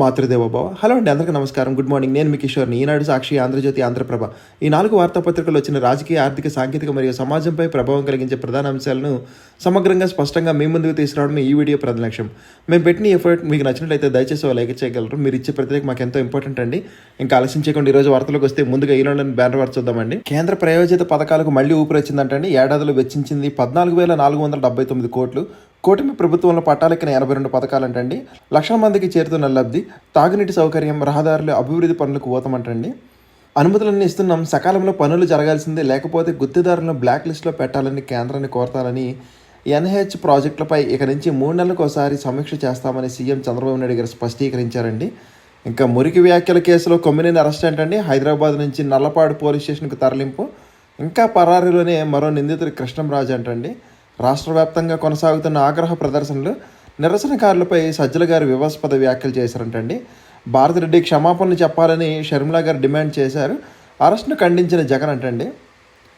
Matrudevobhava hello అండి అందరికీ నమస్కారం. Good morning. నేను మీ కిషోర్ని ఈనాడు సాక్షి ఆంధ్రజ్యోతి ఆంధ్రప్రభ. ఈ నాలుగు వార్తాపత్రికలు వచ్చిన రాజకీయ ఆర్థిక సాంకేతిక మరియు సమాజంపై ప్రభావం కలిగించే ప్రధాన అంశాలను సమగ్రంగా స్పష్టంగా మీ ముందుకు తీసుకురావడం ఈ వీడియో ప్రధాన లక్ష్యం. మేము పెట్టిన ఎఫర్ట్ మీకు నచ్చినట్లయితే దయచేసి లైక్ చేయగలరు. మీరు ఇచ్చే ప్రత్యేక మాకు ఎంతో ఇంపార్టెంట్ అండి. ఇంకా ఆలస్యం చేయకుండా రోజు వార్తలకు వస్తే ముందుగా ఈలోని బ్యానర్ వార్త చూద్దామండి. కేంద్ర ప్రయోజిత పథకాలకు మళ్ళీ ఊపిరి వచ్చిందంటండి. ఏడాదిలో వెచ్చించింది పద్నాలుగు వేల నాలుగు వందల డెబ్బై తొమ్మిది కోట్లు. కూటమి ప్రభుత్వంలో పట్టాలెక్కిన ఎనభై రెండు పథకాలంటండి. లక్షల మందికి చేరుతున్న లబ్ధి తాగునీటి సౌకర్యం రహదారులు అభివృద్ధి పనులకు ఊతమంటండి. అనుమతులన్నీ ఇస్తున్నాం. సకాలంలో పనులు జరగాల్సిందే. లేకపోతే గుత్తిదారులను బ్లాక్ లిస్ట్లో పెట్టాలని కేంద్రాన్ని కోరతారని ఎన్హెచ్ ప్రాజెక్టులపై ఇక నుంచి మూడు నెలలకు ఒకసారి సమీక్ష చేస్తామని సీఎం చంద్రబాబు నాయుడు గారు స్పష్టీకరించారండి. ఇంకా మురికి వ్యాఖ్యల కేసులో కొమ్మినేని అరెస్ట్ ఏంటండి హైదరాబాద్ నుంచి నల్లపాడు పోలీస్ స్టేషన్కు తరలింపు. ఇంకా పరారీలోనే మరో నిందితుడు కృష్ణంరాజు అంటండి. రాష్ట్ర వ్యాప్తంగా కొనసాగుతున్న ఆగ్రహ ప్రదర్శనలు నిరసనకారులపై సజ్జల గారు వివాస్పద వ్యాఖ్యలు చేశారంటండి. భారతిరెడ్డి క్షమాపణలు చెప్పాలని షర్మిలా గారు డిమాండ్ చేశారు. అరెస్ట్ను ఖండించిన జగన్ అంటండి.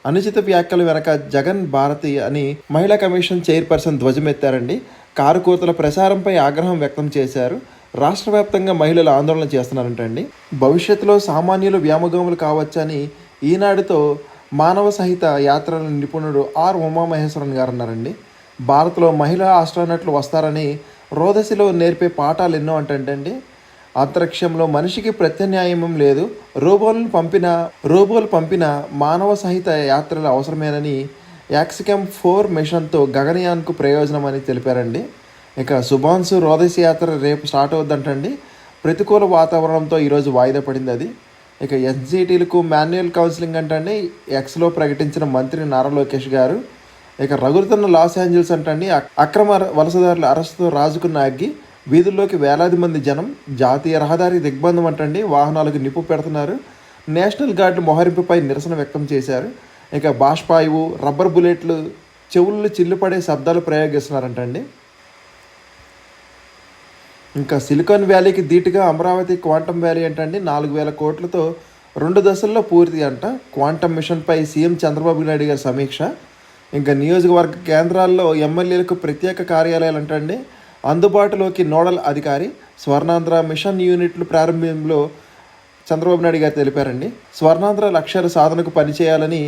అనుచిత వ్యాఖ్యల వెనక జగన్ భారతి అని మహిళా కమిషన్ చైర్పర్సన్ ధ్వజమెత్తారండి. కారు కూతల ప్రసారంపై ఆగ్రహం వ్యక్తం చేశారు. రాష్ట్ర వ్యాప్తంగా మహిళలు ఆందోళన చేస్తున్నారంటండి. భవిష్యత్తులో సామాన్యులు వ్యామోగములు కావచ్చని ఈనాడుతో మానవ సహిత యాత్రల నిపుణుడు ఆర్ ఉమామహేశ్వరన్ గారు అన్నారండి భారత్లో మహిళా ఆస్ట్రానట్లు వస్తారని రోదసిలో నేర్పే పాఠాలు ఎన్నో అంటండి అంతరిక్షంలో మనిషికి ప్రత్యామ్నాయం లేదు. రోబోలను పంపిన రోబోలు పంపిన మానవ సహిత యాత్రలు అవసరమేనని యాక్సికమ్ ఫోర్ మిషన్తో గగనయాన్కు ప్రయోజనం అని తెలిపారండి. ఇక సుభాన్సు రోదసి యాత్ర రేపు స్టార్ట్ అవుద్దంటండి. ప్రతికూల వాతావరణంతో ఈరోజు వాయిదా పడింది అది. ఇక ఎస్జీటీలకు మాన్యువల్ కౌన్సిలింగ్ అంటే ఎక్స్లో ప్రకటించిన మంత్రి నారా లోకేష్ గారు. ఇక రగులుతున్న లాస్ ఏంజల్స్ అంటండి అక్రమ వలసదారుల అరెస్టుతో రాజుకున్న అగ్గి వీధుల్లోకి వేలాది మంది జనం జాతీయ రహదారి దిగ్బంధం అంటండి వాహనాలకు నిప్పు పెడుతున్నారు. నేషనల్ గార్డు మొహరింపుపై నిరసన వ్యక్తం చేశారు. ఇక బాష్పాయువు రబ్బర్ బుల్లెట్లు చెవుళ్ళు చిల్లుపడే శబ్దాలు ప్రయోగిస్తున్నారంటండి. ఇంకా సిలికాన్ వ్యాలీకి ధీటుగా అమరావతి క్వాంటమ్ వ్యాలీ ఏంటండి నాలుగు వేల కోట్లతో రెండు దశల్లో పూర్తి అంట. క్వాంటమ్ మిషన్పై సీఎం చంద్రబాబు నాయుడు గారి సమీక్ష. ఇంకా నియోజకవర్గ కేంద్రాల్లో ఎమ్మెల్యేలకు ప్రత్యేక కార్యాలయాలు అంటండి. అందుబాటులోకి నోడల్ అధికారి స్వర్ణాంధ్ర మిషన్ యూనిట్లు ప్రారంభంలో చంద్రబాబు నాయుడు గారు తెలిపారండి. స్వర్ణాంధ్ర లక్ష్యాల సాధనకు పనిచేయాలని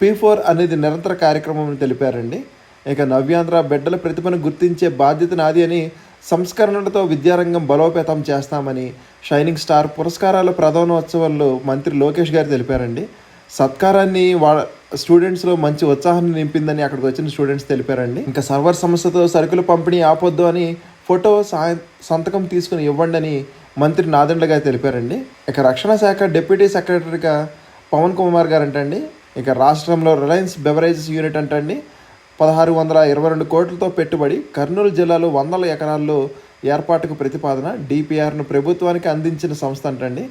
పీ ఫోర్ అనేది నిరంతర కార్యక్రమం తెలిపారండి. ఇక నవ్యాంధ్ర బిడ్డల ప్రతిభను గుర్తించే బాధ్యత నాది అని సంస్కరణలతో విద్యారంగం బలోపేతం చేస్తామని షైనింగ్ స్టార్ పురస్కారాల ప్రధానోత్సవాల్లో మంత్రి లోకేష్ గారు తెలిపారండి. సత్కారాన్ని వా స్టూడెంట్స్లో మంచి ఉత్సాహాన్ని నింపిందని అక్కడికి వచ్చిన స్టూడెంట్స్ తెలిపారండి. ఇంకా సర్వర్ సమస్యతో సరుకులు పంపిణీ ఆపొద్దు అని ఫోటో సాయ సంతకం తీసుకుని ఇవ్వండి అని మంత్రి నాదెండ్ల గారు తెలిపారండి. ఇక రక్షణ శాఖ డిప్యూటీ సెక్రటరీగా పవన్ కుమార్ గారు అంటండి ఇక రాష్ట్రంలో రిలయన్స్ బెవరేజెస్ యూనిట్ అంటండి. పదహారు వందల ఇరవై రెండు కోట్లతో పెట్టుబడి కర్నూలు జిల్లాలో వందల ఎకరాల్లో ఏర్పాటుకు ప్రతిపాదన డిపిఆర్ను ప్రభుత్వానికి అందించిన సంస్థ అంటండి.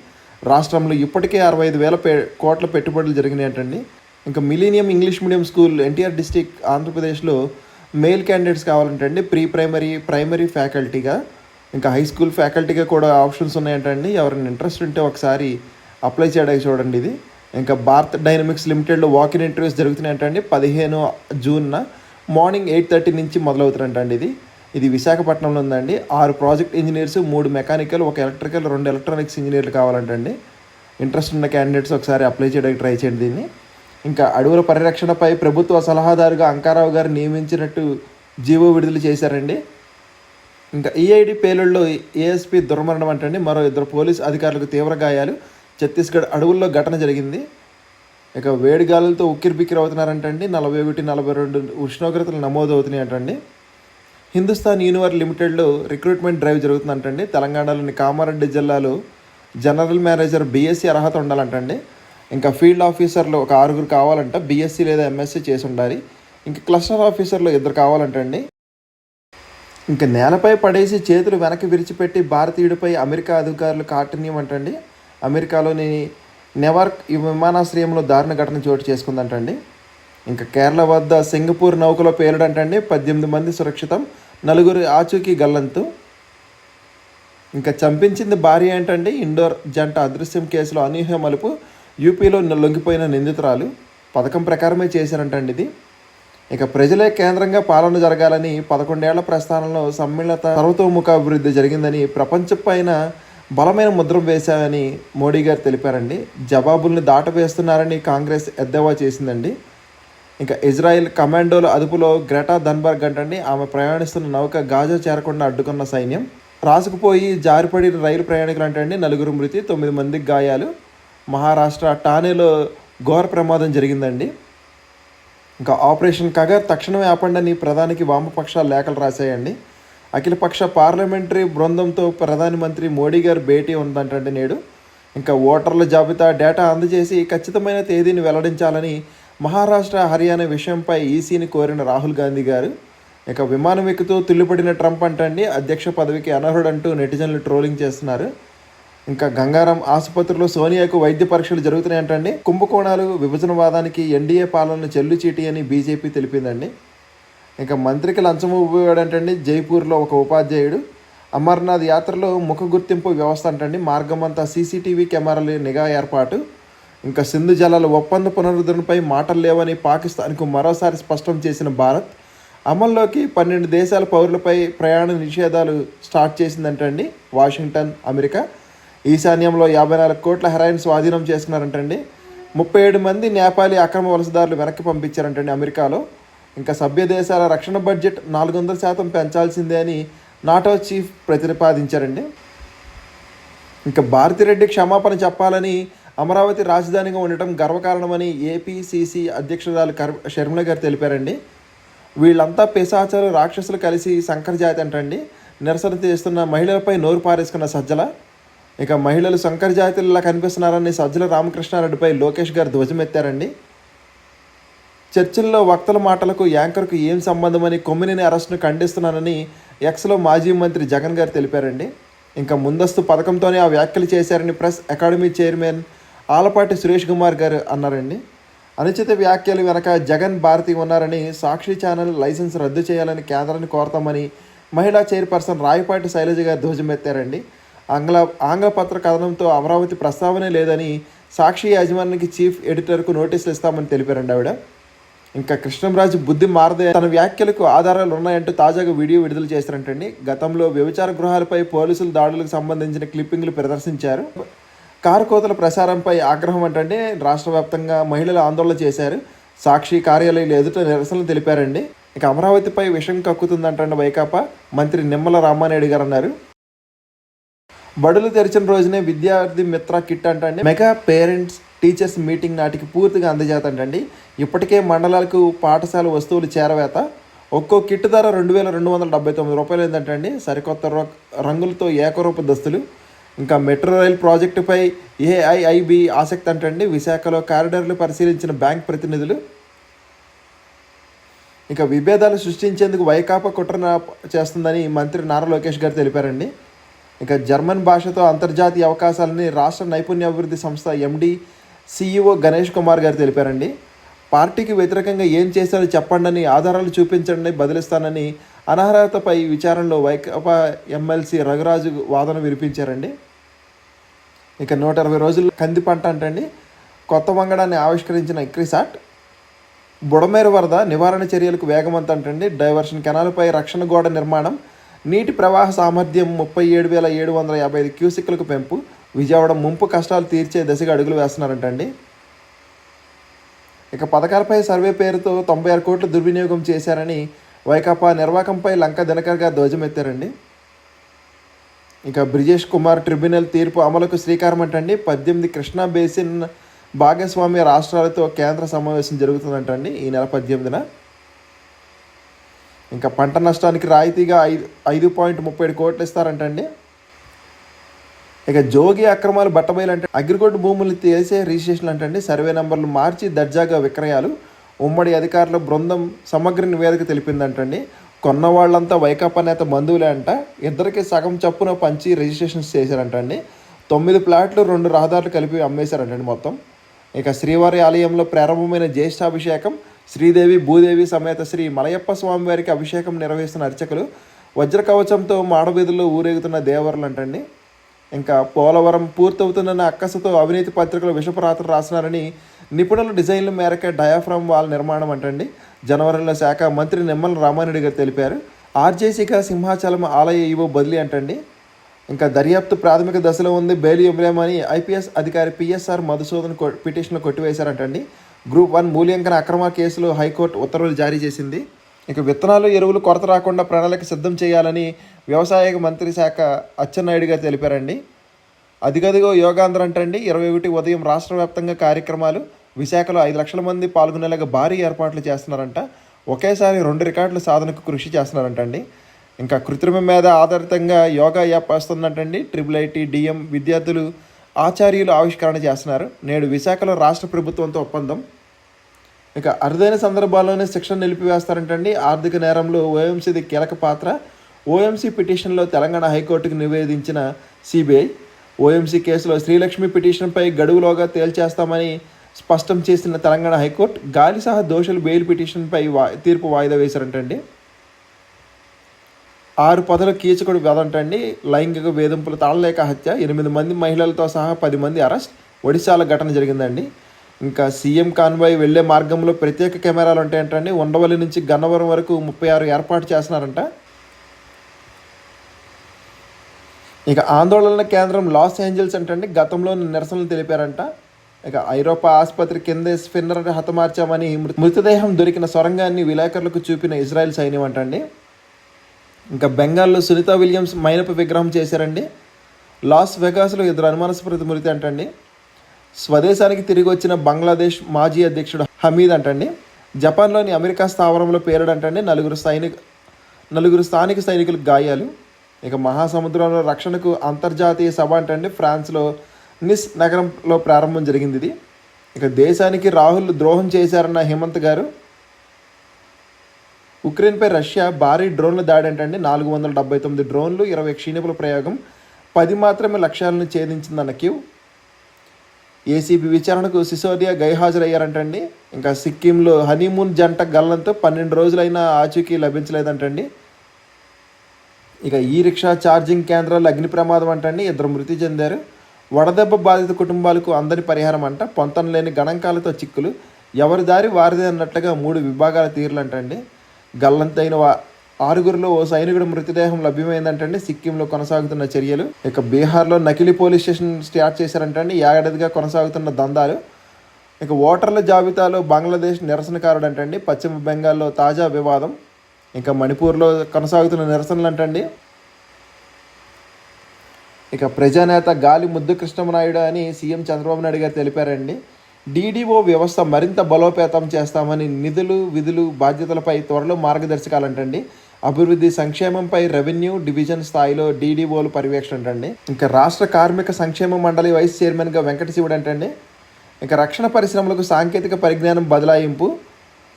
రాష్ట్రంలో ఇప్పటికే అరవై ఐదు వేల పే కోట్ల పెట్టుబడులు జరిగినాయి అంటండి. ఇంకా millennium English medium school NTR district ఆంధ్రప్రదేశ్లో మేల్ క్యాండిడేట్స్ కావాలంటండి. ప్రీ ప్రైమరీ ప్రైమరీ ఫ్యాకల్టీగా ఇంకా హై స్కూల్ ఫ్యాకల్టీగా కూడా ఆప్షన్స్ ఉన్నాయంటండి. ఎవరైనా ఇంట్రెస్ట్ ఉంటే ఒకసారి అప్లై చేయడానికి చూడండి ఇది. ఇంకా భారత్ డైనమిక్స్ లిమిటెడ్లో వాకిన్ ఇంటర్వ్యూస్ జరుగుతున్నాయంటండి. పదిహేను జూన్న మార్నింగ్ ఎయిట్ థర్టీ నుంచి మొదలవుతారంటండి ఇది. ఇది విశాఖపట్నంలో ఉందండి. ఆరు ప్రాజెక్ట్ ఇంజనీర్స్ మూడు మెకానికల్ ఒక ఎలక్ట్రికల్ రెండు ఎలక్ట్రానిక్స్ ఇంజనీర్లు కావాలంటండి. ఇంట్రెస్ట్ ఉన్న క్యాండిడేట్స్ ఒకసారి అప్లై చేయడానికి ట్రై చేయండి దీన్ని. ఇంకా అడవుల పరిరక్షణపై ప్రభుత్వ సలహాదారుగా అంకారావు గారు నియమించినట్టు జీవో విడుదల చేశారండి. ఇంకా ఈఐడి పేలుళ్ళలో ఏఎస్పీ దుర్మరణం అంటండి. మరో ఇద్దరు పోలీస్ అధికారులకు తీవ్ర గాయాలు. ఛత్తీస్గఢ్ అడవుల్లో ఘటన జరిగింది. ఇక వేడి గాలులతో ఉక్కిరిబిక్కిరి అవుతున్నారంటండి నలభై ఒకటి నలభై రెండు ఉష్ణోగ్రతలు నమోదు అవుతున్నాయి హిందుస్థాన్ యూనివర్ లిమిటెడ్లో రిక్రూట్మెంట్ డ్రైవ్ జరుగుతుందంటండి. తెలంగాణలోని కామారెడ్డి జిల్లాలో జనరల్ మేనేజర్ బీఎస్సీ అర్హత ఉండాలంటండి. ఇంకా ఫీల్డ్ ఆఫీసర్లు ఒక ఆరుగురు కావాలంట. బీఎస్సీ లేదా ఎంఎస్సీ చేసి ఉండాలి ఇంకా క్లస్టర్ ఆఫీసర్లు ఇద్దరు కావాలంటండి. ఇంకా నేలపై పడేసి చేతులు వెనక్కి విరిచిపెట్టి భారతీయుడిపై అమెరికా అధికారులు కాటనీయమంటండి అమెరికాలోని నెవార్క్ ఈ విమానాశ్రయంలో దారుణ ఘటన చోటు చేసుకుందంటండి. ఇంకా కేరళ వద్ద సింగపూర్ నౌకలో పేలడంటండి. పద్దెనిమిది మంది సురక్షితం నలుగురు ఆచూకీ గల్లంతు. ఇంకా చంపించింది భార్య ఏంటండి? ఇండోర్ జంట అదృశ్యం కేసులో అనూహ్య మలుపు యూపీలో లొంగిపోయిన నిందితురాలు. పథకం ప్రకారమే చేశారంటండి ఇది. ఇక ప్రజలే కేంద్రంగా పాలన జరగాలని పదకొండేళ్ళ ప్రస్థానంలో సమ్మిళత సర్వతోముఖ అభివృద్ధి జరిగిందని ప్రపంచ పైన బలమైన ముద్ర వేశామని మోడీ గారు తెలిపారండి. జవాబుల్ని దాటవేస్తున్నారని కాంగ్రెస్ ఎద్దేవా చేసిందండి. ఇంకా ఇజ్రాయెల్ కమాండోల అదుపులో గ్రెటా దన్బర్గ్ అంటండి. ఆమె ప్రయాణిస్తున్న నౌక గాజా చేరకుండా అడ్డుకున్న సైన్యం. రాసుకుపోయి జారిపడిన రైలు ప్రయాణికులు అంటండి. నలుగురు మృతి తొమ్మిది మందికి గాయాలు. మహారాష్ట్ర ఠానేలో ఘోర ప్రమాదం జరిగిందండి. ఇంకా ఆపరేషన్ కగర్ తక్షణమే ఆపండని ప్రధానికి వామపక్షాలు లేఖలు రాశాయండి. అఖిలపక్ష పార్లమెంటరీ బృందంతో ప్రధానమంత్రి మోడీ గారు భేటీ ఉందంటండి నేడు. ఇంకా ఓటర్ల జాబితా డేటా అందజేసి ఖచ్చితమైన తేదీని వెల్లడించాలని మహారాష్ట్ర హర్యానా విషయంపై ఈసీని కోరిన రాహుల్ గాంధీ గారు. ఇక విమానం ఎక్కుతూ తుల్లిపడిన ట్రంప్ అంటండి అధ్యక్ష పదవికి అనర్హుడంటూ నెటిజన్లు ట్రోలింగ్ చేస్తున్నారు. ఇంకా గంగారం ఆసుపత్రిలో సోనియాకు వైద్య పరీక్షలు జరుగుతున్నాయంటండి. కుంభకోణాలు విభజనవాదానికి ఎన్డీఏ పాలన చెల్లుచీటి అని బీజేపీ తెలిపిందండి. ఇంకా మంత్రికి లంచం ఇవ్వడంటండి. జైపూర్లో ఒక ఉపాధ్యాయుడు. అమర్నాథ్ యాత్రలో ముఖ గుర్తింపు వ్యవస్థ అంటండి. మార్గమంతా సీసీటీవీ కెమెరాలు నిఘా ఏర్పాటు. ఇంకా సింధు జలాల ఒప్పంద పునరుద్ధరణపై మాటలు లేవని పాకిస్తాన్కు మరోసారి స్పష్టం చేసిన భారత్ అమల్లోకి పన్నెండు దేశాల పౌరులపై ప్రయాణ నిషేధాలు స్టార్ట్ చేసిందంటండి. Washington America. ఈశాన్యంలో యాభై నాలుగు కోట్ల హెరాయిన్ స్వాధీనం చేసుకున్నారంటండి. ముప్పై ఏడు మంది నేపాలీ అక్రమ వలసదారులు వెనక్కి పంపించారంటండి అమెరికాలో. ఇంకా సభ్య దేశాల రక్షణ బడ్జెట్ నాలుగు వందల శాతం పెంచాల్సిందే అని నాటో చీఫ్ ప్రతిపాదించారండి. ఇంకా భారతిరెడ్డి క్షమాపణ చెప్పాలని అమరావతి రాజధానిగా ఉండటం గర్వకారణమని ఏపీసీసీ అధ్యక్షురాలు కర్ షర్మిల గారు తెలిపారండి. వీళ్ళంతా పిశాచాలు రాక్షసులు కలిసి శంకర్ జాతి అంటండి. నిరసన చేస్తున్న మహిళలపై నోరు పారేసుకున్న సజ్జల. ఇక మహిళలు శంకర్ జాతిలా కనిపిస్తున్నారని సజ్జల రామకృష్ణారెడ్డిపై లోకేష్ గారు ధ్వజమెత్తారండి. చర్చిల్లో వక్తల మాటలకు యాంకర్కు ఏం సంబంధమని కొమ్మినేని అరెస్ట్ను ఖండిస్తున్నానని ఎక్స్లో మాజీ మంత్రి జగన్ గారు తెలిపారండి. ఇంకా ముందస్తు పథకంతోనే ఆ వ్యాఖ్యలు చేశారని press academy chairman Alapati Suresh Kumar గారు అన్నారండి. అనుచిత వ్యాఖ్యలు వెనక జగన్ భారతి ఉన్నారని సాక్షి ఛానల్ లైసెన్స్ రద్దు చేయాలని కేంద్రాన్ని కోరతామని మహిళా చైర్పర్సన్ రాయపాటి శైలజ గారు ధ్వజమెత్తారండి. ఆంగ్ల ఆంగ్ల పత్ర కథనంతో అమరావతి ప్రస్తావనే లేదని సాక్షి యాజమాన్యానికి చీఫ్ ఎడిటర్కు నోటీసులు ఇస్తామని తెలిపారండి ఆవిడ. ఇంకా కృష్ణంరాజు బుద్ధి మారదే తన వ్యాఖ్యలకు ఆధారాలు ఉన్నాయంటూ తాజాగా వీడియో విడుదల చేశారంటండి. గతంలో వ్యభిచార గృహాలపై పోలీసుల దాడులకు సంబంధించిన క్లిప్పింగ్లు ప్రదర్శించారు. కారు కోతల ప్రసారంపై ఆగ్రహం అంటే రాష్ట్ర వ్యాప్తంగా మహిళలు ఆందోళన చేశారు. సాక్షి కార్యాలయాలు ఎదుట నిరసనలు తెలిపారండి. ఇక అమరావతిపై విషం కక్కుతుందంటే వైకాపా మంత్రి నిమ్మల రామానాయుడు గారు అన్నారు బడులు తెరిచిన రోజునే విద్యార్థి మిత్ర కిట్ అంటండి. మెగా పేరెంట్స్ టీచర్స్ మీటింగ్ నాటికి పూర్తిగా అందజేతండి ఇప్పటికే మండలాలకు పాఠశాల వస్తువులు చేరవేత. ఒక్కో కిట్ ధర రెండు వేల రెండు వందల డెబ్బై తొమ్మిది రూపాయలు ఏంటంటే సరికొత్త రంగులతో ఏకరూప దస్తులు. ఇంకా మెట్రో రైల్ ప్రాజెక్టుపై ఏఐఐబి ఆసక్తి అంటండి. విశాఖలో కారిడార్లు పరిశీలించిన బ్యాంక్ ప్రతినిధులు. ఇక విభేదాలు సృష్టించేందుకు వైకాపా కుట్ర చేస్తుందని మంత్రి నారా లోకేష్ గారు తెలిపారండి. ఇక జర్మన్ భాషతో అంతర్జాతీయ అవకాశాలని రాష్ట్ర నైపుణ్య అభివృద్ధి సంస్థ ఎండి సిఇఓ గణేష్ కుమార్ గారు తెలిపారండి. పార్టీకి వ్యతిరేకంగా ఏం చేశారో చెప్పండి అని ఆధారాలు చూపించండి బదిలిస్తానని అనర్హతపై విచారణలో వైకాపా ఎమ్మెల్సీ రఘురాజు వాదన వినిపించారండి. ఇక నూట ఇరవై రోజుల్లో కంది పంట అంటండి. కొత్త వంగడాన్ని ఆవిష్కరించిన క్రిసాట్ బుడమేరు వరద నివారణ చర్యలకు వేగవంతంటండి డైవర్షన్ కెనాల్పై రక్షణ గోడ నిర్మాణం నీటి ప్రవాహ సామర్థ్యం ముప్పై ఏడు వేల ఏడు వందల యాభై ఐదు క్యూసిక్లకు పెంపు. విజయవాడ ముంపు కష్టాలు తీర్చే దశగా అడుగులు వేస్తున్నారంటండి ఇక పథకాలపై సర్వే పేరుతో తొంభై ఆరు కోట్లు దుర్వినియోగం చేశారని వైకాపా నిర్వాకంపై లంక దినకర్ గారు ధ్వజమెత్తారండి. ఇక బ్రిజేష్ కుమార్ ట్రిబ్యునల్ తీర్పు అమలుకు శ్రీకారం అంటండి పద్దెనిమిది కృష్ణా బేసిన్ భాగస్వామ్య రాష్ట్రాలతో కేంద్ర సమావేశం జరుగుతుందంటండి ఈ నెల పద్దెనిమిదిన. ఇంకా పంట నష్టానికి రాయితీగా ఐదు ఐదు పాయింట్ ముప్పై ఏడు కోట్లు ఇస్తారంటండి. ఇక జోగి అక్రమాలు బట్టబయలంటే అగ్రిగోల్డ్ భూములు తీసే రిజిస్ట్రేషన్లు అంటండి సర్వే నెంబర్లు మార్చి దర్జాగా విక్రయాలు. ఉమ్మడి అధికారుల బృందం సమగ్ర నివేదిక తెలిపిందంటండి. కొన్న వాళ్ళంతా వైకాపా నేత బంధువులే అంట. ఇద్దరికి సగం చప్పున పంచి రిజిస్ట్రేషన్స్ చేశారంటండి. తొమ్మిది ప్లాట్లు రెండు రహదారులు కలిపి అమ్మేశారంటండి మొత్తం. ఇక శ్రీవారి ఆలయంలో ప్రారంభమైన జ్యేష్ఠాభిషేకం శ్రీదేవి భూదేవి సమేత శ్రీ మలయప్ప స్వామివారికి అభిషేకం నిర్వహిస్తున్న అర్చకులు. వజ్ర కవచంతో మాడవీధుల్లో ఊరేగుతున్న దేవరులు అంటండి ఇంకా పోలవరం పూర్తవుతున్న అక్కసతో అవినీతి పత్రికలు విషపరాత్ర రాసినారని నిపుణుల డిజైన్ల మేరకే డయాఫ్రామ్ వాల్ నిర్మాణం అంటండి. జనవరిలో శాఖ మంత్రి నిమ్మల రామారెడ్డి గారు తెలిపారు. ఆర్జేసీగా సింహాచలం ఆలయ ఈవో బదిలీ అంటండి. ఇంకా దర్యాప్తు ప్రాథమిక దశలో ఉంది బెయిల్ ఇవ్వలేమని ఐపీఎస్ అధికారి పిఎస్ఆర్ మధుసూదన్ కొ పిటిషన్లో కొట్టివేశారంటండి. గ్రూప్ వన్ మూల్యాంకన అక్రమ కేసులో హైకోర్టు ఉత్తర్వులు జారీ చేసింది. ఇక విత్తనాలు ఎరువులు కొరత రాకుండా ప్రణాళిక సిద్ధం చేయాలని వ్యవసాయ మంత్రి శాఖ అచ్చెన్నాయుడు గారు తెలిపారండి. అదిగదిగో యోగాంధ్ర అంటండి ఇరవై ఒకటి ఉదయం రాష్ట్ర వ్యాప్తంగా కార్యక్రమాలు విశాఖలో ఐదు లక్షల మంది పాల్గొనేలాగా భారీ ఏర్పాట్లు చేస్తున్నారంట. ఒకేసారి రెండు రికార్డుల సాధనకు కృషి చేస్తున్నారంటండి. ఇంకా కృత్రిమ మీద ఆధారితంగా యోగా యాప్ వస్తుందంటండి. ట్రిపుల్ ఐటీ డిఎం విద్యార్థులు ఆచార్యులు ఆవిష్కరణ చేస్తున్నారు. నేడు విశాఖలో రాష్ట్ర ప్రభుత్వంతో ఒప్పందం. ఇక అరుదైన సందర్భాల్లోనే శిక్షణ నిలిపివేస్తారంటండి. ఆర్థిక నేరంలో ఓఎంసీది కీలక పాత్ర. ఓఎంసీ పిటిషన్లో తెలంగాణ హైకోర్టుకు నివేదించిన సిబిఐ. ఓఎంసీ కేసులో శ్రీలక్ష్మి పిటిషన్పై గడువులోగా తేల్చేస్తామని స్పష్టం చేసిన తెలంగాణ హైకోర్టు గాలి సహా దోషులు బెయిల్ పిటిషన్పై వా తీర్పు వాయిదా వేశారంటండి. ఆరు పదల కీచకుడు వెదంటండి లైంగిక వేధింపులు తాళలేక హత్య ఎనిమిది మంది మహిళలతో సహా పది మంది అరెస్ట్ ఒడిశాలో ఘటన జరిగిందండి. ఇంకా సీఎం కాన్వాయ్ వెళ్ళే మార్గంలో ప్రత్యేక కెమెరాలు ఉంటాయంటండి. ఉండవల్లి నుంచి గన్నవరం వరకు ముప్పై ఆరు ఏర్పాటు చేస్తున్నారంట. ఇక ఆందోళన కేంద్రం లాస్ ఏంజల్స్ అంటండి. గతంలో నిరసనలు తెలిపారంట. ఇక ఐరోపా ఆసుపత్రి కింద స్పిన్నర్ హతమార్చామని మృ- మృతదేహం దొరికిన సొరంగాన్ని విలేకరులకు చూపిన ఇజ్రాయెల్ సైన్యం అంటండి. ఇంకా బెంగాల్లో సునీత విలియమ్స్ మైనపు విగ్రహం చేశారండి. లాస్ వెగాస్లో ఇద్దరు అనుమానాస్పద మృతి అంటండి. స్వదేశానికి తిరిగి వచ్చిన బంగ్లాదేశ్ మాజీ అధ్యక్షుడు హమీద్ అంటండి. జపాన్లోని అమెరికా స్థావరంలో పేరడంటండి. నలుగురు సైనిక నలుగురు స్థానిక సైనికులకు గాయాలు. ఇక మహాసముద్రంలో రక్షణకు అంతర్జాతీయ సభ అంటండి. ఫ్రాన్స్లో నిస్ నగరంలో ప్రారంభం జరిగింది ఇది. ఇక దేశానికి రాహుల్ ద్రోహం చేశారన్న హేమంత్ గారు. ఉక్రెయిన్పై రష్యా భారీ డ్రోన్ల దాడి అంటండి. నాలుగు వందల డెబ్బై తొమ్మిది డ్రోన్లు ఇరవై క్షీణిపుల ప్రయోగం పది మాత్రమే లక్ష్యాలను ఛేదించిందన్న క్యూ. ఏసీబీ విచారణకు సిసోదియా గైహాజరయ్యారంటండి. ఇంకా సిక్కింలో హనీమూన్ జంట గల్లంతో పన్నెండు రోజులైనా ఆచూకీ లభించలేదంటండి. ఇక ఈ రిక్షా ఛార్జింగ్ కేంద్రాలు అగ్ని ప్రమాదం అంటండి. ఇద్దరు మృతి చెందారు. వడదెబ్బ బాధిత కుటుంబాలకు అందని పరిహారం అంట. పొంతం లేని గణాంకాలతో చిక్కులు. ఎవరి దారి వారిదే అన్నట్లుగా మూడు విభాగాల తీర్లు అంటండి గల్లంతైన వా- ఆరుగురిలో ఓ సైనికుడు మృతదేహం లభ్యమైందంటండి. సిక్కింలో కొనసాగుతున్న చర్యలు. ఇక బీహార్లో నకిలీ పోలీస్ స్టేషన్ స్టార్ట్ చేశారంటండి. ఏడాదిగా కొనసాగుతున్న దందాలు. ఇక ఓటర్ల జాబితాలో బంగ్లాదేశ్ నిరసనకారుడు అంటండి పశ్చిమ బెంగాల్లో తాజా వివాదం. ఇంకా మణిపూర్లో కొనసాగుతున్న నిరసనలు అంటండి ఇక ప్రజానేత గాలి ముద్దు కృష్ణమనాయుడు అని సీఎం చంద్రబాబు నాయుడు గారు తెలిపారండి. డీడీఓ వ్యవస్థ మరింత బలోపేతం చేస్తామని నిధులు విధులు బాధ్యతలపై త్వరలో మార్గదర్శకాలంటండి. అభివృద్ధి సంక్షేమంపై రెవెన్యూ డివిజన్ స్థాయిలో డీడీఓలు పర్యవేక్షణ అంటండి ఇంకా రాష్ట్ర కార్మిక సంక్షేమ మండలి వైస్ చైర్మన్గా వెంకట శివుడు అంటండి. ఇంకా రక్షణ పరిశ్రమలకు సాంకేతిక పరిజ్ఞానం బదలాయింపు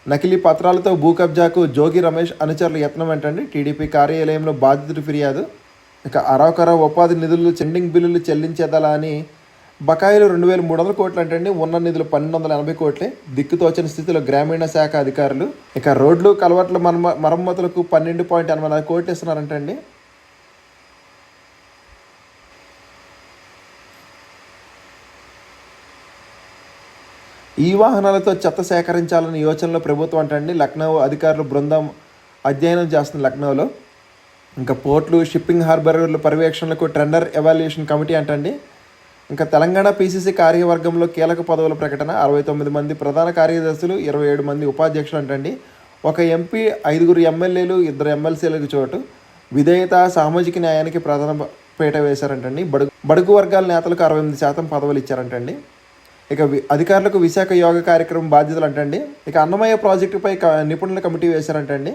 నకిలీ పత్రాలతో భూ కబ్జాకు జోగి రమేష్ అనుచరుల యత్నం ఏంటండి టీడీపీ కార్యాలయంలో బాధితుడు ఫిర్యాదు. ఇక అరవకర ఉపాధి నిధులు చెండింగ్ బిల్లులు చెల్లించేదలా అని బకాయిలు రెండు వేల మూడు వందల కోట్లు అంటే అండి ఉన్న నిధులు పన్నెండు వందల ఎనభై కోట్లే. దిక్కుతోచని స్థితిలో గ్రామీణ శాఖ అధికారులు ఇక రోడ్లు కలవట్ల మరమ మరమ్మతులకు పన్నెండు పాయింట్ ఎనభై నాలుగు కోట్లు ఇస్తున్నారంటండి ఈ వాహనాలతో చెత్త సేకరించాలని యోచనలో ప్రభుత్వం అంటండి. లక్నో అధికారులు బృందం అధ్యయనం చేస్తుంది లక్నోలో. ఇంకా పోర్ట్లు షిప్పింగ్ హార్బర్ల పర్యవేక్షణలకు టెండర్ ఎవాల్యుయేషన్ కమిటీ అంటండి. ఇంకా తెలంగాణ పీసీసీ కార్యవర్గంలో కీలక పదవుల ప్రకటన అరవై తొమ్మిది మంది ప్రధాన కార్యదర్శులు ఇరవై ఏడు మంది ఉపాధ్యక్షులు అంటండి. ఒక ఎంపీ ఐదుగురు ఎమ్మెల్యేలు ఇద్దరు ఎమ్మెల్సీలకు చోటు. విధేయత సామాజిక న్యాయానికి ప్రధాన పీట వేశారంటండి. బడుగు బడుగు వర్గాల నేతలకు అరవై ఎనిమిది శాతం పదవులు ఇచ్చారంటండి. ఇక వి- అధికారులకు విశాఖ యోగ కార్యక్రమం బాధ్యతలు అంటండి. ఇక అన్నమయ్య ప్రాజెక్టుపై క- నిపుణుల కమిటీ వేశారంటండి.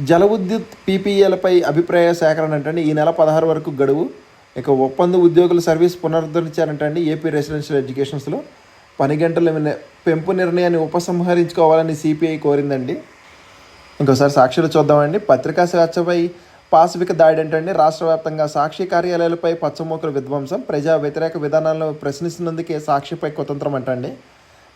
జల విద్యుత్ పీపీఏలపై అభిప్రాయ సేకరణ అంటండి. ఈ నెల పదహారు వరకు గడువు. ఇక ఒప్పంద ఉద్యోగుల సర్వీస్ పునరుద్ధరించారంటండి ఏపీ రెసిడెన్షియల్ ఎడ్యుకేషన్స్లో. పని గంటల పెంపు నిర్ణయాన్ని ఉపసంహరించుకోవాలని సిపిఐ కోరిందండి. ఇంకోసారి సాక్షులు చూద్దామండి. పత్రికా స్వేచ్ఛపై పాశవిక దాడి ఏంటండి రాష్ట్ర వ్యాప్తంగా సాక్షి కార్యాలయాలపై పచ్చమూకల విధ్వంసం ప్రజా వ్యతిరేక విధానాలను ప్రశ్నిస్తున్నందుకే సాక్షిపై కుతంత్రం అంటండి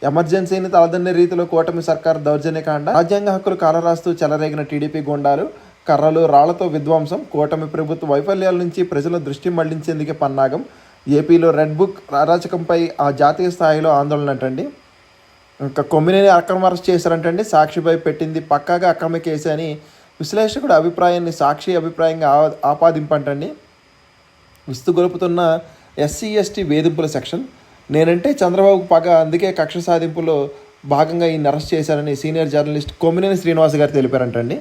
ఎమర్జెన్సీని తలదన్నే రీతిలో కూటమి సర్కార్ దౌర్జన్యకాండ రాజ్యాంగ హక్కులు కాలరాస్తూ చెలరేగిన టీడీపీ గుండాలు కర్రలు రాళ్ళతో విధ్వంసం కూటమి ప్రభుత్వ వైఫల్యాల నుంచి ప్రజల దృష్టి మళ్ళించేందుకే పన్నాగం. ఏపీలో రెడ్ బుక్ అరాచకంపై ఆ జాతీయ స్థాయిలో ఆందోళన అంటండి. ఇంకా కొమ్మినేని అక్రమ అరెస్ట్ చేశారంటండి. సాక్షిపై పెట్టింది పక్కాగా అక్రమ కేసు అని విశ్లేషకుడు అభిప్రాయాన్ని సాక్షి అభిప్రాయంగా ఆ- ఆపాదింపంటండి. విస్తుగొలుపుతున్న ఎస్సీ ఎస్టీ వేధింపుల సెక్షన్. నేనంటే చంద్రబాబు పగ అందుకే కక్ష సాధింపులో భాగంగా ఈయన అరెస్ట్ చేశారని సీనియర్ జర్నలిస్ట్ కొమ్మినేని శ్రీనివాస్ గారు తెలిపారంటండి.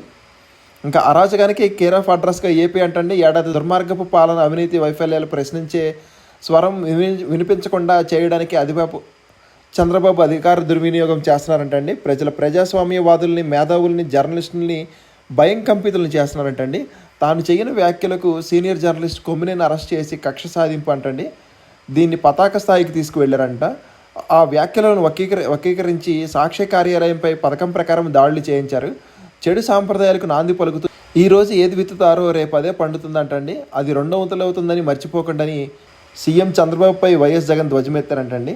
ఇంకా అరాచకానికి కేర్ ఆఫ్ అడ్రస్గా ఏపీ అంటండి. ఏడాది దుర్మార్గపు పాలన అవినీతి వైఫల్యాలు ప్రశ్నించే స్వరం విని- వినిపించకుండా చేయడానికి అధిబాబు చంద్రబాబు అధికార దుర్వినియోగం చేస్తున్నారంటండి. ప్రజల ప్రజాస్వామ్యవాదుల్ని మేధావుల్ని జర్నలిస్టుల్ని భయం కంపితులను చేస్తున్నారంటండి. తాను చేయని వ్యాఖ్యలకు సీనియర్ జర్నలిస్ట్ కొమ్మినేని అరెస్ట్ చేసి కక్ష సాధింపు అంటండి. దీన్ని పతాక స్థాయికి తీసుకువెళ్ళారంట ఆ వ్యాఖ్యలను వక్రీకరి వక్రీకరించి సాక్ష్య కార్యాలయంపై పథకం ప్రకారం దాడులు చేయించారు. చెడు సాంప్రదాయాలకు నాంది పలుకుతూ ఈ రోజు ఏది విత్తుతారో రేపు అదే పండుతుందంటండి. అది రెండో వంతులు అవుతుందని మర్చిపోకండి సీఎం చంద్రబాబుపై వైఎస్ జగన్ ధ్వజమెత్తారంటండి.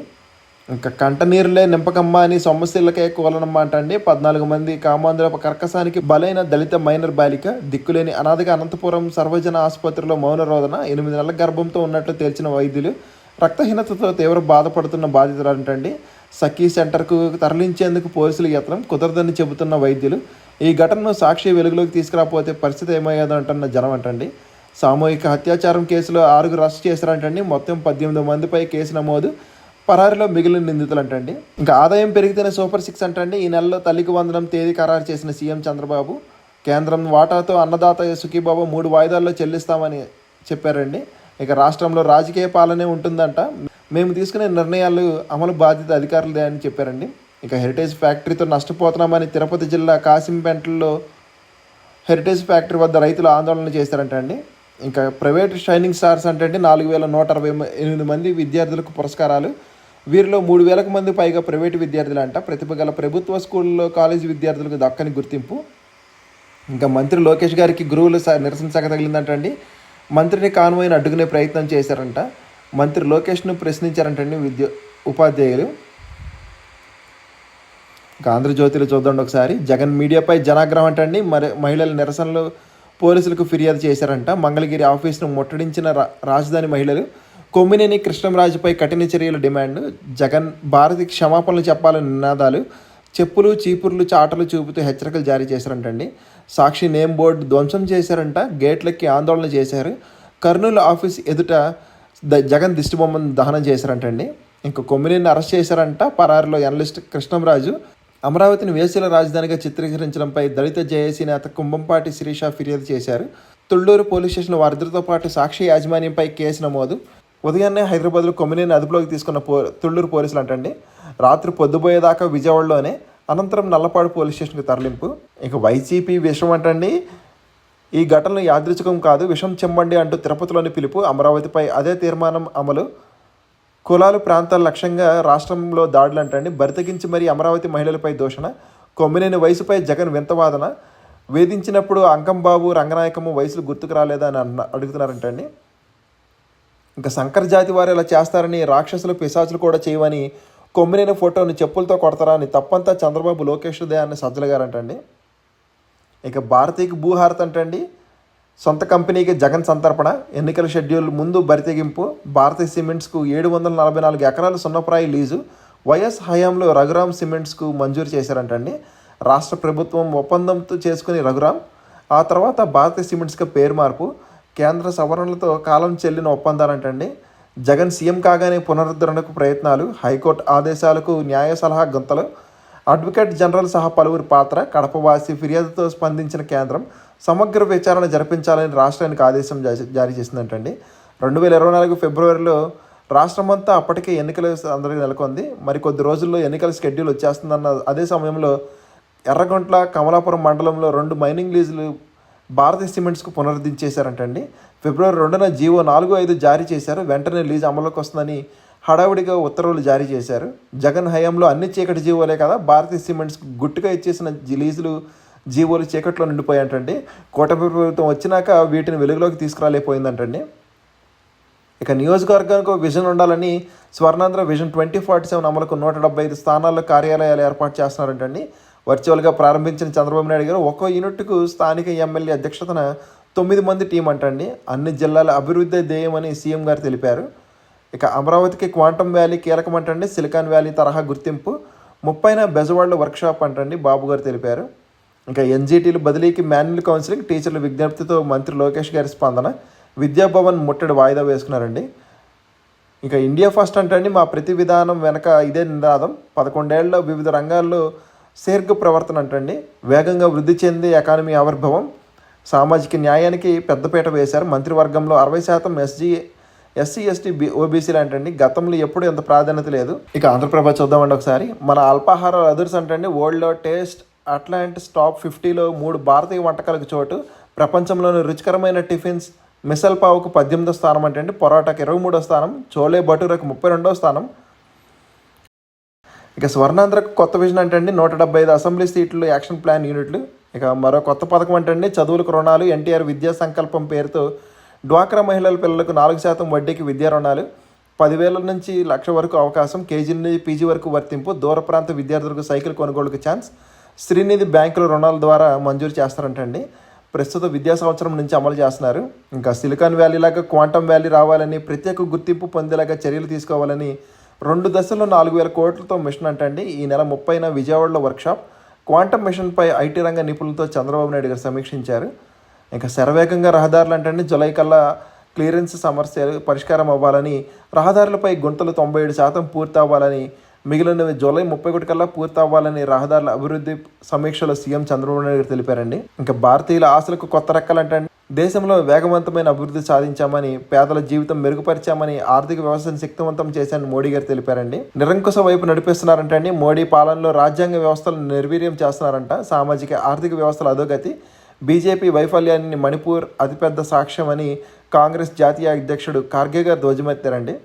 ఇంకా కంటనీరులే నింపకమ్మ అని సమస్యలకే కూలనమ్మ అంటండి. పద్నాలుగు మంది కామాంధ్ర కర్కసానికి బలైన దళిత మైనర్ బాలిక దిక్కులేని అనాథగా అనంతపురం సర్వజన ఆసుపత్రిలో మౌన రోదన ఎనిమిది నెలల గర్భంతో ఉన్నట్లు తేల్చిన వైద్యులు రక్తహీనతతో తీవ్ర బాధపడుతున్న బాధితులు అంటండి సఖీ సెంటర్కు తరలించేందుకు పోలీసులు యత్నం కుదరదని చెబుతున్న వైద్యులు ఈ ఘటనను సాక్షి వెలుగులోకి తీసుకురాకపోతే పరిస్థితి ఏమయ్యేదంటున్న జనం అంటండి. సామూహిక అత్యాచారం కేసులో ఆరుగురు అరెస్ట్ చేశారంటండి. మొత్తం పద్దెనిమిది మందిపై కేసు నమోదు. పరారిలో మిగిలిన నిందితులు అంటండి ఇంకా ఆదాయం పెరిగితేనే సూపర్ సిక్స్ అంటండి. ఈ నెలలో తల్లికి వందనం తేదీ ఖరారు చేసిన సీఎం చంద్రబాబు కేంద్రం వాటాతో అన్నదాత సుఖీబాబు మూడు వాయిదాల్లో చెల్లిస్తామని చెప్పారండి. ఇక రాష్ట్రంలో రాజకీయ పాలనే ఉంటుందంట. మేము తీసుకునే నిర్ణయాలు అమలు బాధ్యత అధికారులదే అని చెప్పారండి. ఇక హెరిటేజ్ ఫ్యాక్టరీతో నష్టపోతున్నామని తిరుపతి జిల్లా కాసింపేంటలో హెరిటేజ్ ఫ్యాక్టరీ వద్ద రైతులు ఆందోళన చేశారంట అండి. ఇంకా ప్రైవేట్ షైనింగ్ స్టార్స్ అంటే అండి నాలుగు వేల నూట అరవై ఎనిమిది మంది విద్యార్థులకు పురస్కారాలు. వీరిలో మూడు వేలకు మంది పైగా ప్రైవేటు విద్యార్థులు అంట ప్రతిభ గల ప్రభుత్వ స్కూల్లో కాలేజీ విద్యార్థులకు దక్కని గుర్తింపు. ఇంకా మంత్రి లోకేష్ గారికి గురువులు స- నిరసన శాఖ తగిలిందంటండి మంత్రిని కాన్వాయ్ని అడ్డుకునే ప్రయత్నం చేశారంట. మంత్రి లోకేష్ను ప్రశ్నించారంటండి విద్య ఉపాధ్యాయులు. ఇంకా ఆంధ్రజ్యోతిలో చూద్దాం ఒకసారి. జగన్ మీడియాపై జనాగ్రహం అంటండి. మరి మహిళల నిరసనలు పోలీసులకు ఫిర్యాదు చేశారంట. మంగళగిరి ఆఫీసును ముట్టడించిన రా- రాజధాని మహిళలు కొమ్మినేని కృష్ణంరాజుపై కఠిన చర్యల డిమాండ్. జగన్ భారతికి క్షమాపణలు చెప్పాలని నినాదాలు చెప్పులు చీపుర్లు చాటలు చూపుతూ హెచ్చరికలు జారీ చేశారంటండి. సాక్షి నేమ్ బోర్డు ధ్వంసం చేశారంట. గేట్లకి ఆందోళన చేశారు. కర్నూలు ఆఫీస్ ఎదుట ద జగన్ దిష్టిబొమ్మను దహనం చేశారంటండి. ఇంకా కొమ్మినేని అరెస్ట్ చేశారంట. పరారిలో ఎనలిస్ట్ కృష్ణంరాజు. అమరావతిని వేసుల రాజధానిగా చిత్రీకరించడంపై దళిత జేఏసీ నేత కుంభంపాటి శిరీష ఫిర్యాదు చేశారు. తుళ్ళూరు పోలీస్ స్టేషన్ వారిద్దరితో పాటు సాక్షి యాజమాన్యంపై కేసు నమోదు. ఉదయాన్నే హైదరాబాద్లో కొమ్మినేని అదుపులోకి తీసుకున్న పో తుళ్ళూరు పోలీసులు అంటండి రాత్రి పొద్దుపోయేదాకా విజయవాడలోనే అనంతరం నల్లపాడు పోలీస్ స్టేషన్కి తరలింపు. ఇక వైసీపీ విషయం అంటండి ఈ ఘటనలు యాదృచ్ఛికం కాదు విషం చెమ్మండి అంటూ తిరుపతిలోని పిలుపు అమరావతిపై అదే తీర్మానం అమలు. కులాలు ప్రాంతాల లక్ష్యంగా రాష్ట్రంలో దాడులు అంటండి బరితగించి మరీ అమరావతి మహిళలపై దూషణ కొమ్మినేని వయసుపై జగన్ వింతవాదన వేధించినప్పుడు అంకంబాబు రంగనాయకము వయసులు గుర్తుకు రాలేదా అని అన్న అడుగుతున్నారంటండి ఇంకా శంకర్ జాతి వారు ఇలా చేస్తారని రాక్షసులు పిశాచులు కూడా చేయవని కొమ్మినేని ఫోటోని చెప్పులతో కొడతారా అని తప్పంతా చంద్రబాబు లోకేష్దే అని సజ్జల గారు అంటండి ఇక భారతీయకి భూహారత్ అంటండి సొంత కంపెనీకి జగన్ సంతర్పణ ఎన్నికల షెడ్యూల్ ముందు బరితెగింపు భారతీయ సిమెంట్స్కు ఏడు వందల నలభై నాలుగు ఎకరాల సున్నప్రాయి లీజు వైఎస్ హయాంలో రఘురామ్ సిమెంట్స్కు మంజూరు చేశారంటండి. రాష్ట్ర ప్రభుత్వం ఒప్పందంతో చేసుకుని రఘురామ్ ఆ తర్వాత భారతీయ సిమెంట్స్కి పేరు మార్పు కేంద్ర సవరణలతో కాలం చెల్లిన ఒప్పందాలంటండి. జగన్ సీఎం కాగానే పునరుద్ధరణకు ప్రయత్నాలు హైకోర్టు ఆదేశాలకు న్యాయ సలహా గంతలు అడ్వకేట్ జనరల్ సహా పలువురి పాత్ర కడపవాసి ఫిర్యాదుతో స్పందించిన కేంద్రం సమగ్ర విచారణ జరిపించాలని రాష్ట్రానికి ఆదేశం జారీ చేసిందంటండి. రెండు వేల ఇరవై నాలుగు ఫిబ్రవరిలో రాష్ట్రమంతా అప్పటికే ఎన్నికల అందరికీ నెలకొంది. మరి కొద్ది రోజుల్లో ఎన్నికల షెడ్యూల్ వచ్చేస్తుందన్న అదే సమయంలో ఎర్రగొంట్ల కమలాపురం మండలంలో రెండు మైనింగ్ లీజులు భారతీయ సిమెంట్స్కు పునరుద్ధరించేశారంటండి. ఫిబ్రవరి రెండున జీవో నాలుగు ఐదు జారీ చేశారు. వెంటనే లీజు అమలుకి వస్తుందని హడావుడిగా ఉత్తర్వులు జారీ చేశారు. జగన్ హయాంలో అన్ని చీకటి జీవోలే కదా భారతీయ సిమెంట్స్ గుట్టుగా ఇచ్చేసిన లీజులు జీవోలు చీకట్లో నిండిపోయాయంటండి. కూటమి ప్రభుత్వం వచ్చినాక వీటిని వెలుగులోకి తీసుకురాలేకపోయిందంటండి. ఇక నియోజకవర్గానికి ఒక విజన్ ఉండాలని Swarnandhra vision twenty forty seven అమలుకు నూట డెబ్బై ఐదు స్థానాల్లో కార్యాలయాలు ఏర్పాటు చేస్తున్నారంటండి. వర్చువల్గా ప్రారంభించిన చంద్రబాబు నాయుడు గారు ఒక్కో యూనిట్కు స్థానిక ఎమ్మెల్యే అధ్యక్షతన తొమ్మిది మంది టీం అంటండి. అన్ని జిల్లాల అభివృద్ధి ధ్యేయమని సీఎం గారు తెలిపారు. ఇక అమరావతికి క్వాంటమ్ వ్యాలీ కీలకమంటండి సిలికాన్ వ్యాలీ తరహా గుర్తింపు. ముప్పైన బెజవాడలో వర్క్షాప్ అంటండి. బాబు గారు తెలిపారు. ఇంకా ఎన్జీటీలు బదిలీకి మాన్యువల్ కౌన్సిలింగ్ టీచర్ల విజ్ఞప్తితో మంత్రి లోకేష్ గారి స్పందన. విద్యాభవన్ ముట్టడి వాయిదా వేసుకున్నారండి. ఇంకా ఇండియా ఫస్ట్ అంటే మా ప్రతి విధానం వెనక ఇదే నినాదం. పదకొండేళ్ళలో వివిధ రంగాల్లో శీర్ఘ ప్రవర్తన అంటండి. వేగంగా వృద్ధి చెంది ఎకానమీ ఆవిర్భావం. సామాజిక న్యాయానికి పెద్దపీట వేశారు. మంత్రివర్గంలో అరవై శాతం ఎస్జీ ఎస్సీ ఎస్టీ బి ఓబీసీలు అంటండి గతంలో ఎప్పుడు ఎంత ప్రాధాన్యత లేదు. ఇక ఆంధ్రప్రభ చూద్దామండి ఒకసారి. మన అల్పాహార అదర్స్ అంటండి వరల్డ్లో టేస్ట్ అట్లాంటిస్ టాప్ ఫిఫ్టీలో మూడు భారతీయ వంటకాలకు చోటు. ప్రపంచంలోని రుచికరమైన టిఫిన్స్ మిసల్ పావుకు పద్దెనిమిదో స్థానం అంటే పొరాటాకు ఇరవై మూడో స్థానం చోలే భటూరకు ముప్పై రెండో స్థానం. ఇక స్వర్ణాంధ్రకు కొత్త విజన్ అంటే నూట డెబ్బై ఐదు అసెంబ్లీ సీట్లు యాక్షన్ ప్లాన్ యూనిట్లు. ఇక మరో కొత్త పథకం అంటే చదువులకు రుణాలు ఎన్టీఆర్ విద్యా సంకల్పం పేరుతో డ్వాక్రా మహిళల పిల్లలకు నాలుగు శాతం వడ్డీకి విద్యా రుణాలు పదివేల నుంచి లక్ష వరకు అవకాశం కేజీ నుండి పీజీ వరకు వర్తింపు దూర ప్రాంత విద్యార్థులకు సైకిల్ కొనుగోలుకు ఛాన్స్ శ్రీనిధి బ్యాంకుల రుణాల ద్వారా మంజూరు చేస్తారంటండి. ప్రస్తుత విద్యా సంవత్సరం నుంచి అమలు చేస్తున్నారు. ఇంకా సిలికాన్ వ్యాలీ లాగా క్వాంటమ్ వ్యాలీ రావాలని ప్రత్యేక గుర్తింపు పొందేలాగా చర్యలు తీసుకోవాలని రెండు దశల్లో నాలుగు వేల కోట్లతో మిషన్ అంటండి. ఈ నెల ముప్పైన విజయవాడలో వర్క్షాప్ క్వాంటమ్ మిషన్పై ఐటీ రంగ నిపుణులతో చంద్రబాబు నాయుడు గారు సమీక్షించారు. ఇంకా శరవేగంగా రహదారులు అంటే జులై కల్లా క్లియరెన్స్ సమస్యలు పరిష్కారం అవ్వాలని రహదారులపై గుంతలు తొంభై ఏడు శాతం పూర్తవ్వాలని మిగిలినవి జూలై ముప్పై ఒకటి కల్లా పూర్తవ్వాలని రహదారుల అభివృద్ధి సమీక్షలో సీఎం చంద్రబాబు నాయుడు గారు తెలిపారండి. ఇంకా భారతీయుల ఆశలకు కొత్త రెక్కలంటే దేశంలో వేగవంతమైన అభివృద్ధి సాధించామని పేదల జీవితం మెరుగుపరిచామని ఆర్థిక వ్యవస్థను శక్తివంతం చేశామని మోడీ గారు తెలిపారండి. నిరంకుశ వైపు నడిపిస్తున్నారంటే అండి మోడీ పాలనలో రాజ్యాంగ వ్యవస్థలను నిర్వీర్యం చేస్తున్నారంట సామాజిక ఆర్థిక వ్యవస్థల అధోగతి బీజేపీ వైఫల్యాన్ని మణిపూర్ అతిపెద్ద సాక్ష్యం అని కాంగ్రెస్ జాతీయ అధ్యక్షుడు ఖార్గే గారు ధ్వజమెత్తారండి.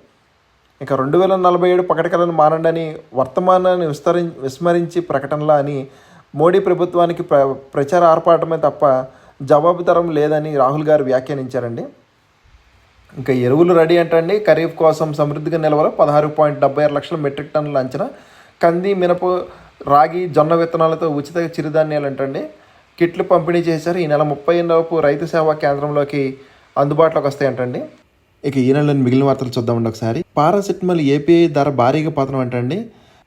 ఇక రెండు వేల నలభై ఏడు పకటకలను మానండని వర్తమానాన్ని విస్తరి విస్మరించి ప్రకటనలా అని మోడీ ప్రభుత్వానికి ప్ర ప్రచార ఆర్పాటమే తప్ప జవాబుతరం లేదని రాహుల్ గారు వ్యాఖ్యానించారండి. ఇంకా ఎరువులు రెడీ అంటండి. ఖరీఫ్ కోసం సమృద్ధిగా నిలవలో పదహారు పాయింట్ డెబ్బై ఆరు లక్షల మెట్రిక్ టన్నుల అంచనా. కంది మినప రాగి జొన్న విత్తనాలతో ఉచిత చిరుధాన్యాలు అంటండి కిట్లు పంపిణీ చేశారు. ఈ నెల ముప్పై లోపు రైతు సేవా కేంద్రంలోకి అందుబాటులోకి వస్తాయంటండి. ఇక ఈ నెలలోని మిగిలిన వార్తలు చూద్దామండి ఒకసారి. పారాసెటమాల్ ఏపీఐ ధర భారీగా పతనం అంటండి.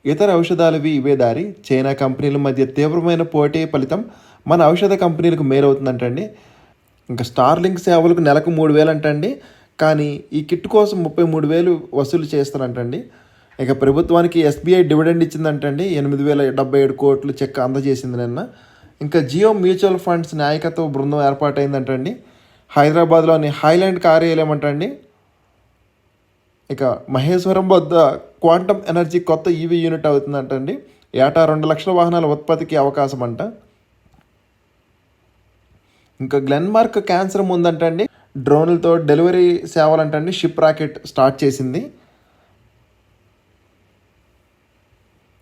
ఇతర ఔషధాలవి ఇవే దారి. చైనా కంపెనీల మధ్య తీవ్రమైన పోటీ ఫలితం మన ఔషధ కంపెనీలకు మేలవుతుందంటండి. ఇంకా స్టార్లింక్ సేవలకు నెలకు మూడు వేలు అంటండి. కానీ ఈ కిట్ కోసం ముప్పై మూడు వేలు వసూలు చేస్తారంటండి. ఇక ప్రభుత్వానికి ఎస్బీఐ డివిడెండ్ ఇచ్చిందంటండి. ఎనిమిది వేల డెబ్బై ఏడు కోట్లు చెక్ అందజేసింది నిన్న. ఇంకా జియో మ్యూచువల్ ఫండ్స్ నాయకత్వ బృందం ఏర్పాటైందంటండి. హైదరాబాద్లోని హైలాండ్ కార్యాలయం అంటండి. ఇక మహేశ్వరం వద్ద క్వాంటమ్ ఎనర్జీ కొత్త ఈవీ యూనిట్ అవుతుందంటండి. ఏటా రెండు లక్షల వాహనాల ఉత్పత్తికి అవకాశం అంట ఇంకా గ్లెన్మార్క్ క్యాన్సర్ ముందంటండి. డ్రోన్లతో డెలివరీ సేవలంటండి. షిప్ రాకెట్ స్టార్ట్ చేసింది.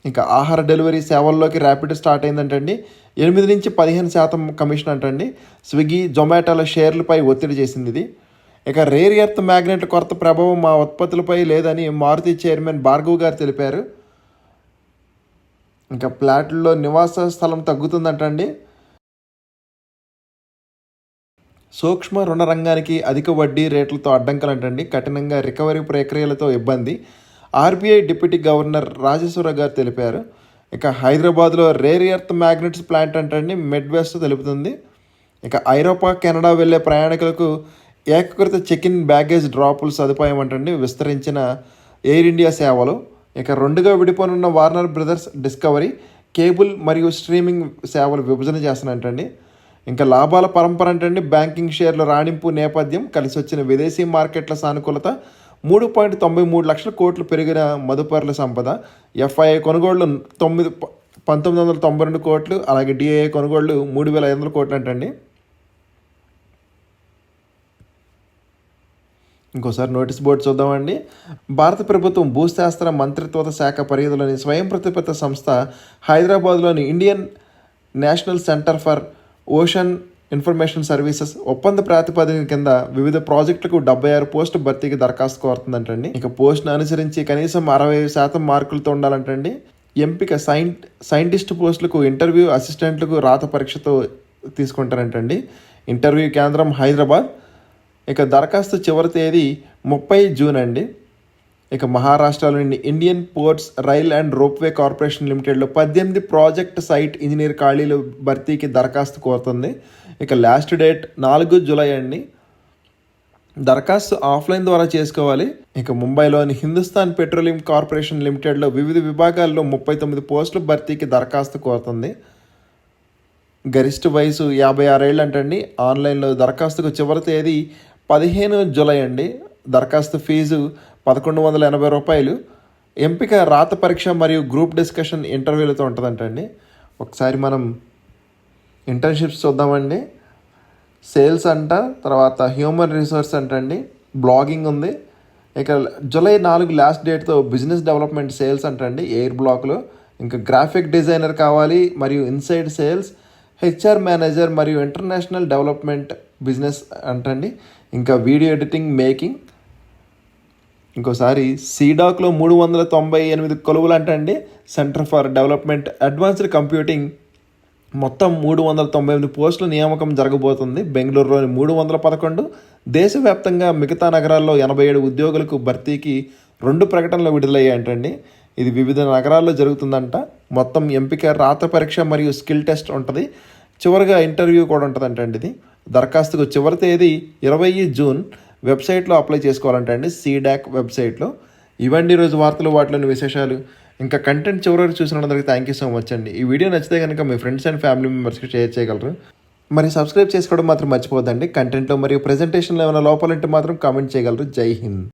ఇంకా ఆహార డెలివరీ సేవల్లోకి ర్యాపిడ్ స్టార్ట్ అయిందంటండి. ఎనిమిది నుంచి పదిహేను శాతం కమిషన్ అంటండి. స్విగ్గీ జొమాటోల షేర్లపై ఒత్తిడి చేసింది ఇది. ఇక రేర్ ఎర్త్ మ్యాగ్నెట్ కొరత ప్రభావం మా ఉత్పత్తులపై లేదని మారుతి చైర్మన్ భార్గవ్ గారు తెలిపారు. ఇంకా ఫ్లాట్లో నివాస స్థలం తగ్గుతుందంటండి. సూక్ష్మ రుణ రంగానికి అధిక వడ్డీ రేట్లతో అడ్డంకులంటండి. కఠినంగా రికవరీ ప్రక్రియలతో ఇబ్బంది. ఆర్బీఐ డిప్యూటీ గవర్నర్ రాజేశ్వర గారు తెలిపారు. ఇక హైదరాబాద్లో రేర్ ఎర్త్ మ్యాగ్నెట్స్ ప్లాంట్ అంటే మిడ్ వెస్ట్ తెలుపుతుంది. ఇక ఐరోపా కెనడా వెళ్ళే ప్రయాణికులకు ఏకకృత చెక్ ఇన్ బ్యాగేజ్ డ్రాపుల సదుపాయం అంటండి విస్తరించిన ఎయిర్ ఇండియా సేవలు. ఇక రెండుగా విడిపోనున్న వార్నర్ బ్రదర్స్ డిస్కవరీ కేబుల్ మరియు స్ట్రీమింగ్ సేవలు విభజన చేస్తున్నట్టండి ఇంకా లాభాల పరంపర అంటండి బ్యాంకింగ్ షేర్ల రాణింపు నేపథ్యం కలిసి వచ్చిన విదేశీ మార్కెట్ల సానుకూలత మూడు పాయింట్ తొంభై మూడు లక్షల కోట్లు పెరిగిన మదుపర్ల సంపద ఎఫ్ఐఐ కొనుగోళ్ళు తొమ్మిది ప- పంతొమ్మిది వందల తొంభై రెండు కోట్లు అలాగే డిఏఏ కొనుగోళ్ళు మూడు వేల ఐదు వందల కోట్లు అంటండి. ఇంకోసారి నోటీస్ బోర్డు చూద్దామండి. భారత ప్రభుత్వం భూశాస్త్ర మంత్రిత్వ శాఖ పరిధిలోని స్వయం ప్రతిపత్త సంస్థ హైదరాబాద్లోని Indian National Centre for Ocean Information Services ఒప్పంద ప్రాతిపదిక కింద వివిధ ప్రాజెక్టులకు డెబ్బై ఆరు పోస్టు భర్తీకి దరఖాస్తు కోరుతుందంటండి. ఇక పోస్ట్ను అనుసరించి కనీసం అరవై శాతం మార్కులతో ఉండాలంటండి. ఎంపిక సైన్ సైంటిస్ట్ పోస్టులకు ఇంటర్వ్యూ అసిస్టెంట్లకు రాత పరీక్షతో తీసుకుంటారంటండి. ఇంటర్వ్యూ కేంద్రం హైదరాబాద్. ఇక దరఖాస్తు చివరి తేదీ ముప్పై జూన్ అండి. ఇక మహారాష్ట్రలోని Indian Ports Rail and Ropeway Corporation లిమిటెడ్లో పద్దెనిమిది ప్రాజెక్ట్ సైట్ ఇంజనీర్ ఖాళీలు భర్తీకి దరఖాస్తు కోరుతుంది. ఇక లాస్ట్ డేట్ నాలుగు జూలై అండి. దరఖాస్తు ఆఫ్లైన్ ద్వారా చేసుకోవాలి. ఇక ముంబైలోని హిందుస్థాన్ పెట్రోలియం కార్పొరేషన్ లిమిటెడ్లో వివిధ విభాగాల్లో ముప్పై తొమ్మిది పోస్టుల భర్తీకి దరఖాస్తు కోరుతుంది. గరిష్ట వయసు యాభై ఆరేళ్ళు అంటండి ఆన్లైన్లో దరఖాస్తుకు చివరి తేదీ పదిహేను జూలై అండి. దరఖాస్తు ఫీజు పదకొండు వందల ఎనభై రూపాయలు. ఎంపిక రాత పరీక్ష మరియు గ్రూప్ డిస్కషన్ ఇంటర్వ్యూలతో ఉంటుందంటండి. ఒకసారి మనం ఇంటర్న్షిప్స్ చూద్దామండి. సేల్స్ అంట తర్వాత హ్యూమన్ రిసోర్స్ అంటండి. బ్లాగింగ్ ఉంది. ఇక జూలై నాలుగు లాస్ట్ డేట్తో బిజినెస్ డెవలప్మెంట్ సేల్స్ అంటండి ఎయిర్ బ్లాక్లో. ఇంకా గ్రాఫిక్ డిజైనర్ కావాలి మరియు ఇన్సైడ్ సేల్స్ హెచ్ఆర్ మేనేజర్ మరియు ఇంటర్నేషనల్ డెవలప్మెంట్ బిజినెస్ అంటండి. ఇంకా వీడియో ఎడిటింగ్ మేకింగ్. ఇంకోసారి సీడాక్లో మూడు వందల తొంభై ఎనిమిది కొలువులు అంటండి centre for development advanced computing మొత్తం మూడు వందల తొంభై ఎనిమిది పోస్టుల నియామకం జరగబోతుంది. బెంగళూరులోని మూడు వందల పదకొండు దేశవ్యాప్తంగా మిగతా నగరాల్లో ఎనభై ఏడు ఉద్యోగులకు భర్తీకి రెండు ప్రకటనలు విడుదలయ్యాయంటండి. ఇది వివిధ నగరాల్లో జరుగుతుందంట. మొత్తం ఎంపిక రాత పరీక్ష మరియు స్కిల్ టెస్ట్ ఉంటుంది. చివరిగా ఇంటర్వ్యూ కూడా ఉంటుందంటండి ఇది. దరఖాస్తుకు చివరి తేదీ ఇరవై జూన్. వెబ్సైట్లో అప్లై చేసుకోవాలంటండి. సీడాక్ వెబ్సైట్లో. ఇవండి ఈరోజు వార్తలు వాటిలోని విశేషాలు. ఇంకా కంటెంట్ చివరి చూసినందుకు థ్యాంక్ యూ సో మచ్ అండి. ఈ వీడియో నచ్చితే కనుక మీ ఫ్రెండ్స్ అండ్ ఫ్యామిలీ మెంబర్స్కి షేర్ చేయగలరు. మరి సబ్స్క్రైబ్ చేసుకోవడం మాత్రం మర్చిపోద్దండి కంటెంట్లో మరియు ప్రజెంటేషన్లో ఏమైనా లోపాలంటే మాత్రం కామెంట్ చేయగలరు. జై హింద్.